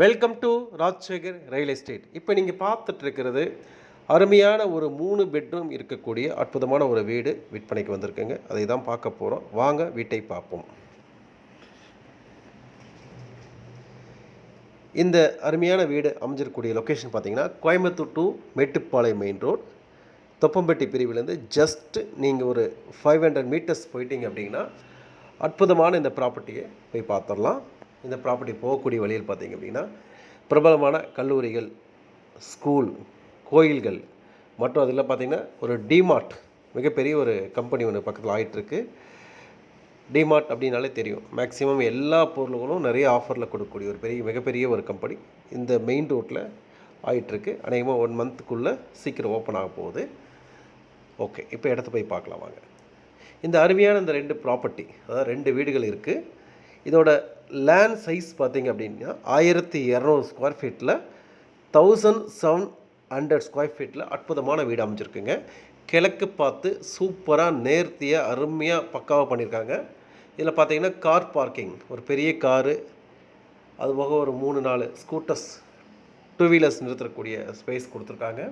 Welcome to Rajsekar real estate இப்போ நீங்கள் பார்த்துட்டு இருக்கிறது அருமையான ஒரு மூணு பெட்ரூம் இருக்கக்கூடிய அற்புதமான ஒரு வீடு விற்பனைக்கு வந்திருக்குங்க. அதை தான் பார்க்க போகிறோம் வாங்க வீட்டை பார்ப்போம். இந்த அருமையான வீடு அமைஞ்சிருக்கக்கூடிய லொக்கேஷன் பார்த்தீங்கன்னா Coimbatore to Mettupalayam main road Thoppampatti பிரிவிலேருந்து just நீங்கள் ஒரு ஃபைவ் ஹண்ட்ரட் மீட்டர்ஸ் போயிட்டீங்க அப்படின்னா அற்புதமான இந்த ப்ராப்பர்ட்டியை போய் பார்த்துடலாம். இந்த ப்ராப்பர்ட்டி போகக்கூடிய வழியில் பார்த்தீங்க அப்படின்னா பிரபலமான கல்லூரிகள் ஸ்கூல் கோயில்கள் மற்றும் அதில் பார்த்தீங்கன்னா ஒரு டிமார்ட் மிகப்பெரிய ஒரு கம்பெனி ஒன்று பக்கத்தில் ஆகிட்டுருக்கு டிமார்ட் அப்படின்னாலே தெரியும். மேக்ஸிமம் எல்லா பொருள்களும் நிறைய ஆஃபரில் கொடுக்கக்கூடிய ஒரு பெரிய மிகப்பெரிய ஒரு கம்பெனி இந்த மெயின் ரோட்டில் ஆயிட்டிருக்கு. அநேகமாக ஒன் மந்த்துக்குள்ளே சீக்கிரம் ஓப்பன் ஆக போகுது. ஓகே இப்போ இடத்த போய் பார்க்கலாம் வாங்க. இந்த அருமையான இந்த ரெண்டு ப்ராப்பர்ட்டி அதாவது ரெண்டு வீடுகள் இருக்குது இதோட லேண்ட் சைஸ் பார்த்தீங்க அப்படின்னா ஆயிரத்தி இரநூறு ஸ்கொயர் ஃபீட்டில் தௌசண்ட் செவன் ஹண்ட்ரட் ஸ்கொயர் ஃபீட்டில் அற்புதமான வீடு அமைஞ்சிருக்குங்க. கிழக்கு பார்த்து சூப்பராக நேர்த்தியாக அருமையாக பக்காவாக பண்ணியிருக்காங்க. இதில் பார்த்தீங்கன்னா கார் பார்க்கிங் ஒரு பெரிய காரு அதுபோக ஒரு மூணு நாலு ஸ்கூட்டர்ஸ் டூ வீலர்ஸ் நிறுத்தக்கூடிய ஸ்பேஸ் கொடுத்துருக்காங்க.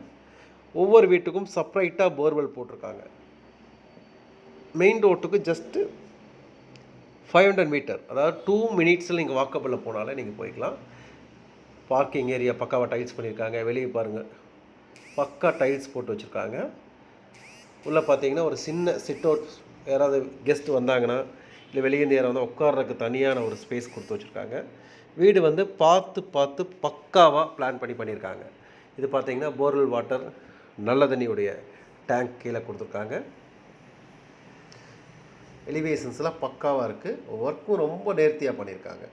ஒவ்வொரு வீட்டுக்கும் செப்பரேட்டாக போர்வெல் போட்டிருக்காங்க. மெயின் ரோட்டுக்கு ஜஸ்ட்டு ஃபைவ் ஹண்ட்ரட் மீட்டர் அதாவது டூ மினிட்ஸில் நீங்கள் வாக்கப்பில் போனாலே நீங்கள் போய்க்கலாம். பார்க்கிங் ஏரியா பக்காவாக டைல்ஸ் பண்ணியிருக்காங்க வெளியே பாருங்கள் பக்கா டைல்ஸ் போட்டு வச்சுருக்காங்க. உள்ளே பார்த்தீங்கன்னா ஒரு சின்ன சிட் அவுட் யாராவது கெஸ்ட் வந்தாங்கன்னா இல்லை வெளியேந்து யாராவது வந்து உட்கார்றதுக்கு தனியான ஒரு ஸ்பேஸ் கொடுத்து வச்சுருக்காங்க. வீடு வந்து பார்த்து பார்த்து பக்காவாக பிளான் பண்ணி பண்ணியிருக்காங்க இது பார்த்தீங்கன்னா போர்வெல் வாட்டர் நல்ல தண்ணியுடைய டேங்க் கீழே கொடுத்துருக்காங்க. எலிவேஷன்ஸ்லாம் பக்காவாக இருக்குது ஒர்க்கும் ரொம்ப நேர்த்தியாக பண்ணியிருக்காங்க.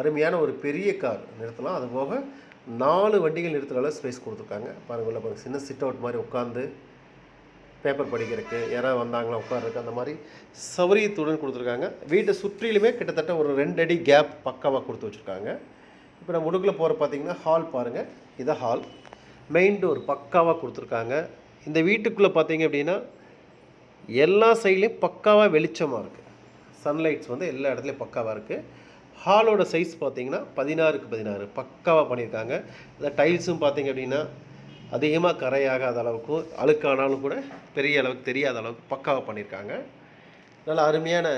அருமையான ஒரு பெரிய கார் நிறுத்தலாம். அது போக நாலு வண்டிகள் நிறுத்துகிற அளவு ஸ்பேஸ் கொடுத்துருக்காங்க. பாருங்கள் உள்ள பாருங்கள் சின்ன சிட் அவுட் மாதிரி உட்காந்து பேப்பர் படிக்கிறதுக்கு யாராவது வந்தாங்களா உட்கார்றதுக்கு அந்த மாதிரி சௌரியத்துடன் கொடுத்துருக்காங்க. வீட்டை சுற்றிலுமே கிட்டத்தட்ட ஒரு ரெண்டு அடி கேப் பக்காவாக கொடுத்து வச்சுருக்காங்க. இப்போ நம்ம முடுக்கில் போகிற பார்த்தீங்கன்னா ஹால் பாருங்கள் இதான் ஹால் மெயின் டோர் பக்காவாக கொடுத்துருக்காங்க. இந்த வீட்டுக்குள்ளே பார்த்தீங்க அப்படின்னா எல்லா சைட்லேயும் பக்காவாக வெளிச்சமாக இருக்குது சன்லைட்ஸ் வந்து எல்லா இடத்துலையும் பக்காவாக இருக்குது ஹாலோட சைஸ் பார்த்தீங்கன்னா பதினாறுக்கு பதினாறு. பக்காவாக பண்ணியிருக்காங்க. இந்த டைல்ஸும் பார்த்தீங்க அப்படின்னா அதிகமாக கரையாகாத அளவுக்கு அழுக்கானாலும் கூட பெரிய அளவுக்கு தெரியாத அளவுக்கு பக்காவாக பண்ணியிருக்காங்க. நல்ல அருமையான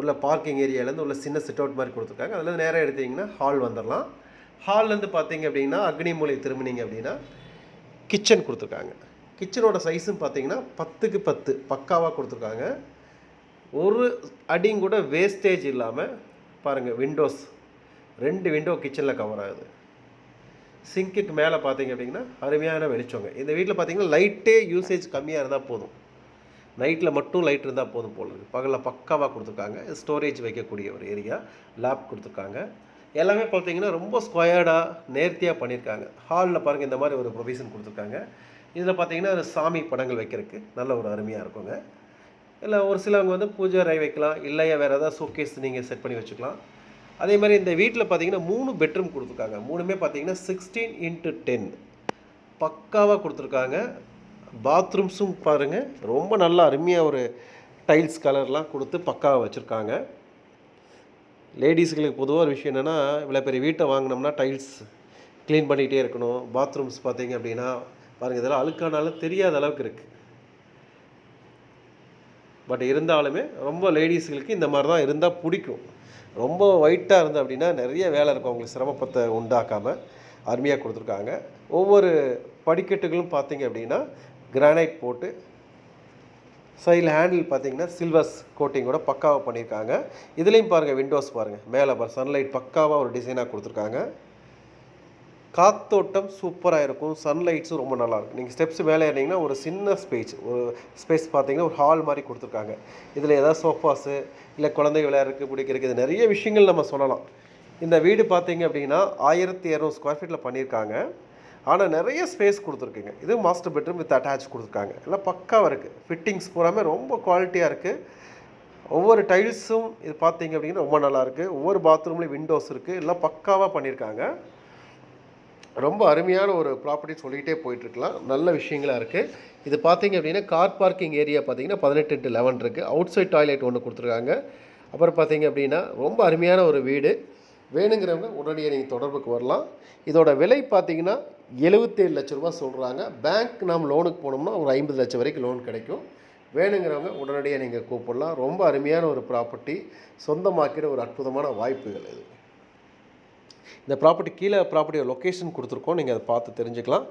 உள்ள பார்க்கிங் ஏரியாலேருந்து உள்ள சின்ன சிட் அவுட் மாதிரி கொடுத்துருக்காங்க. அதில் நேராக எடுத்தீங்கன்னா ஹால் வந்துடலாம் ஹால்லேருந்து பார்த்தீங்க அப்படின்னா அக்னிமூலை திரும்பினீங்க அப்படின்னா கிச்சன் கொடுத்துருக்காங்க. கிச்சனோட சைஸும் பார்த்தீங்கன்னா பத்துக்கு பத்து பக்காவாக கொடுத்துருக்காங்க. ஒரு அடியும் கூட வேஸ்டேஜ் இல்லாமல் பாருங்கள் விண்டோஸ் ரெண்டு விண்டோ கிச்சனில் கவர் ஆகுது. சிங்க்குக்கு மேலே பார்த்தீங்க அப்படிங்கன்னா அருமையான வெளிச்சோங்க. இந்த வீட்டில் பார்த்தீங்கன்னா லைட்டே யூசேஜ் கம்மியாக இருந்தால் போதும். நைட்டில் மட்டும் லைட் இருந்தால் போதும் போல இருக்குது பகலில் பக்காவாக கொடுத்துருக்காங்க. ஸ்டோரேஜ் வைக்கக்கூடிய ஒரு ஏரியா லேப் கொடுத்துருக்காங்க. எல்லாமே பார்த்தீங்கன்னா ரொம்ப ஸ்கொயர்டாக நேர்த்தியாக பண்ணியிருக்காங்க ஹாலில் பாருங்கள் இந்த மாதிரி ஒரு ப்ரொவிஷன் கொடுத்துருக்காங்க. இதில் பார்த்தீங்கன்னா ஒரு சாமி படங்கள் வைக்கிறதுக்கு நல்ல ஒரு அருமையாக இருக்குங்க. இல்லை ஒரு சிலவங்க வந்து பூஜை அறை வைக்கலாம். இல்லையா வேறு ஏதாவது ஷோகேஸ் நீங்கள் செட் பண்ணி வச்சுக்கலாம். அதே மாதிரி இந்த வீட்டில் பார்த்தீங்கன்னா மூணு பெட்ரூம் கொடுத்துருக்காங்க. மூணுமே பார்த்தீங்கன்னா சிக்ஸ்டீன் இன்ட்டு டென் பக்காவாக கொடுத்துருக்காங்க. பாத்ரூம்ஸும் பாருங்கள் ரொம்ப நல்லா அருமையாக ஒரு டைல்ஸ் கலர்லாம் கொடுத்து பக்காவாக வச்சுருக்காங்க. லேடிஸுங்களுக்கு பொதுவாக ஒரு விஷயம் என்னென்னா இவ்வளோ பெரிய வீட்டை வாங்கினோம்னா டைல்ஸ் க்ளீன் பண்ணிகிட்டே இருக்கணும். பாத்ரூம்ஸ் பார்த்தீங்க அப்படின்னா பாருங்கள் இதெல்லாம் அழுக்கானாலும் தெரியாத அளவுக்கு இருக்குது பட் இருந்தாலுமே ரொம்ப லேடிஸுகளுக்கு இந்த மாதிரி தான் இருந்தால் பிடிக்கும். ரொம்ப ஒயிட்டாக இருந்து அப்படின்னா நிறைய வேலை இருக்கும் அவங்களுக்கு சிரமப்பத்தை உண்டாக்காமல் அருமையாக கொடுத்துருக்காங்க. ஒவ்வொரு படிக்கட்டுகளும் பார்த்தீங்க அப்படின்னா கிரானைட் போட்டு சைடில் ஹேண்டில் பார்த்தீங்கன்னா சில்வர்ஸ் கோட்டிங்கோட பக்காவாக பண்ணியிருக்காங்க. இதுலேயும் பாருங்கள் விண்டோஸ் பாருங்கள் மேலே பாரு சன்லைட் பக்காவாக ஒரு டிசைனாக கொடுத்துருக்காங்க. காத்தோட்டம் சூப்பராக இருக்கும். சன்லைட்ஸும் ரொம்ப நல்லாயிருக்கும் நீங்கள் ஸ்டெப்ஸ் மேலே ஏறினீங்கன்னா ஒரு சின்ன ஸ்பேஸ் ஒரு ஸ்பேஸ் பார்த்தீங்கன்னா ஒரு ஹால் மாதிரி கொடுத்துருக்காங்க. இதில் ஏதாவது சோஃபாஸு இல்லை குழந்தை விளையாடுறதுக்கு பிடிக்கிறதுக்கு இது நிறைய விஷயங்கள் நம்ம சொல்லலாம். இந்த வீடு பார்த்தீங்க அப்படின்னா ஆயிரத்தி இரநூறு ஸ்கொயர் ஃபீட்டில் பண்ணியிருக்காங்க. ஆனால் நிறைய ஸ்பேஸ் கொடுத்துருக்குங்க. இது மாஸ்டர் பெட்ரூம் வித் அட்டாச் கொடுத்துருக்காங்க. எல்லாம் பக்காவாக இருக்குது ஃபிட்டிங்ஸ் பூராமே ரொம்ப குவாலிட்டியாக இருக்குது ஒவ்வொரு டைல்ஸும் இது பார்த்தீங்க அப்படின்னா ரொம்ப நல்லாயிருக்கு ஒவ்வொரு பாத்ரூம்லேயும் விண்டோஸ் இருக்குது எல்லாம் பக்காவாக பண்ணியிருக்காங்க. ரொம்ப அருமையான ஒரு ப்ராப்பர்ட்டி சொல்லிகிட்டே போயிட்டுருக்கலாம். நல்ல விஷயங்களாக இருக்குது இது பார்த்தீங்க அப்படின்னா கார் பார்க்கிங் ஏரியா பார்த்தீங்கன்னா பதினெட்டு லெவன் இருக்குது அவுட் சைட் டாய்லெட் ஒன்று கொடுத்துருக்காங்க. அப்புறம் பார்த்தீங்க அப்படின்னா ரொம்ப அருமையான ஒரு வீடு. வேணுங்கிறவங்க உடனடியாக நீங்கள் தொடர்புக்கு வரலாம். இதோட விலை பார்த்தீங்கன்னா எழுபத்தேழு லட்ச ரூபா சொல்கிறாங்க பேங்க் நாம் லோனுக்கு போனோம்னா ஒரு ஐம்பது லட்சம் வரைக்கும் லோன் கிடைக்கும். வேணுங்கிறவங்க உடனடியாக நீங்கள் கூப்பிடலாம். ரொம்ப அருமையான ஒரு ப்ராப்பர்ட்டி சொந்தமாக்கிற ஒரு அற்புதமான வாய்ப்புகள் இது. இந்த ப்ராப்பர்ட்டி கீழே ப்ராப்பர்ட்டியோட லொக்கேஷன் கொடுத்துருக்கோம். நீங்கள் அதை பார்த்து தெரிஞ்சுக்கலாம்.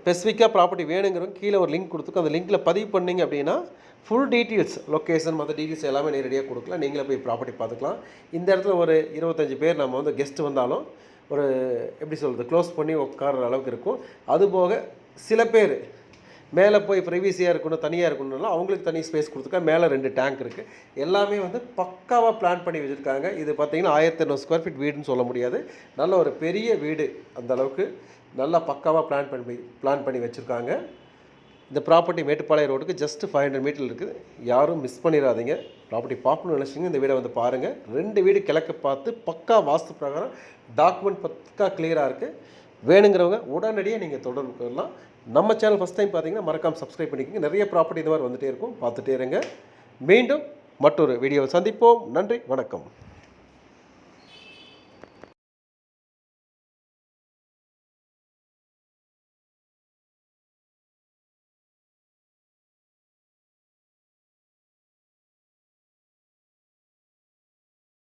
ஸ்பெசிஃபிக்காக ப்ராப்பர்ட்டி வேணுங்கிறவங்க கீழே ஒரு லிங்க் கொடுத்துருக்கோம். அந்த லிங்க்கில் பதிவு பண்ணீங்க அப்படின்னா ஃபுல் டீட்டெயில்ஸ் லொக்கேஷன் மற்ற டீட்டெயில்ஸ் எல்லாமே நேரடியாக கொடுக்கலாம். நீங்களே போய் ப்ராப்பர்ட்டி பார்த்துக்கலாம். இந்த இடத்துல ஒரு இருபத்தஞ்சி பேர் நம்ம வந்து கெஸ்ட் வந்தாலும் ஒரு எப்படி சொல்கிறது க்ளோஸ் பண்ணி உட்கார்ற அளவுக்கு இருக்கும். அதுபோக சில பேர் மேலே போய் ப்ரைவசியாக இருக்கணும் தனியாக இருக்கணும்னா அவங்களுக்கு தனி ஸ்பேஸ் கொடுத்துருக்கா மேலே ரெண்டு டேங்க் இருக்குது எல்லாமே வந்து பக்காவாக பிளான் பண்ணி வச்சுருக்காங்க. இது பார்த்தீங்கன்னா ஆயிரத்தி எண்ணூறு ஸ்கொயர் ஃபீட் வீடுன்னு சொல்ல முடியாது. நல்ல ஒரு பெரிய வீடு அந்த அளவுக்கு நல்லா பக்காவாக பிளான் பண்ணி பிளான் பண்ணி வச்சுருக்காங்க. இந்த ப்ராப்பர்ட்டி மேட்டுப்பாளையம் ரோடுக்கு ஜஸ்ட் ஃபைவ் ஹண்ட்ரட் மீட்டர் இருக்குது. யாரும் மிஸ் பண்ணிடாதீங்க. ப்ராப்பர்ட்டி பார்க்கணும்னு நினச்சிங்க இந்த வீடை வந்து பாருங்கள் ரெண்டு வீடு கிழக்கு பார்த்து பக்கா வாஸ்து பிரகாரம் டாக்குமெண்ட் பக்கா கிளியராக இருக்குது வேணுங்கிறவங்க உடனடியாக நீங்கள் தொடர்பு கொள்ளலாம். நம்ம சேனல் ஃபஸ்ட் டைம் பார்த்தீங்கன்னா மறக்காம சப்ஸ்கிரைப் பண்ணிக்கோங்க. நிறைய ப்ராப்பர்ட்டி இந்த மாதிரி வந்துகிட்டே இருக்கும். பார்த்துட்டே இருங்க. மீண்டும் மற்றொரு வீடியோவை சந்திப்போம். நன்றி வணக்கம்.